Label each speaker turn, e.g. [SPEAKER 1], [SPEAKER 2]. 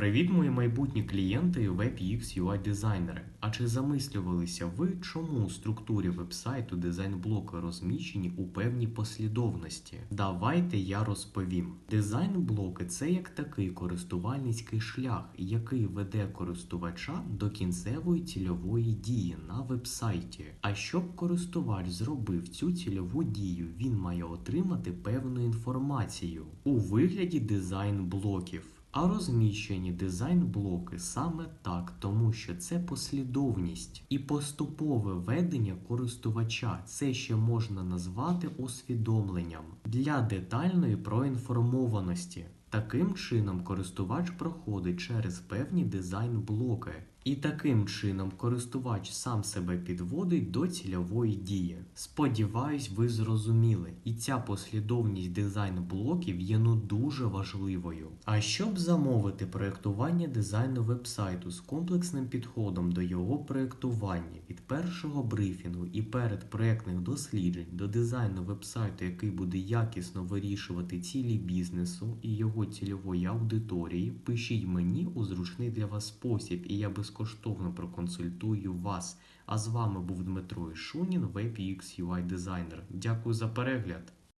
[SPEAKER 1] Привіт, мої майбутні клієнти і UX UI дизайнери. А чи замислювалися ви, чому у структурі вебсайту дизайн-блоки розміщені у певній послідовності? Давайте я розповім. Дизайн-блоки це як такий користувальницький шлях, який веде користувача до кінцевої цільової дії на вебсайті. А щоб користувач зробив цю цільову дію, він має отримати певну інформацію у вигляді дизайн-блоків. А розміщені дизайн-блоки саме так, тому що це послідовність і поступове ведення користувача. Це ще можна назвати усвідомленням для детальної проінформованості. Таким чином користувач проходить через певні дизайн-блоки. І таким чином користувач сам себе підводить до цільової дії. Сподіваюсь, ви зрозуміли, і ця послідовність дизайн-блоків є ну дуже важливою. А щоб замовити проєктування дизайну вебсайту з комплексним підходом до його проєктування від першого брифінгу і передпроєктних досліджень до дизайну вебсайту, який буде якісно вирішувати цілі бізнесу і його цільової аудиторії, пишіть мені у зручний для вас спосіб, і я безкоштовно проконсультую вас. А з вами був Дмитро Ішунін, UX UI дизайнер. Дякую за перегляд.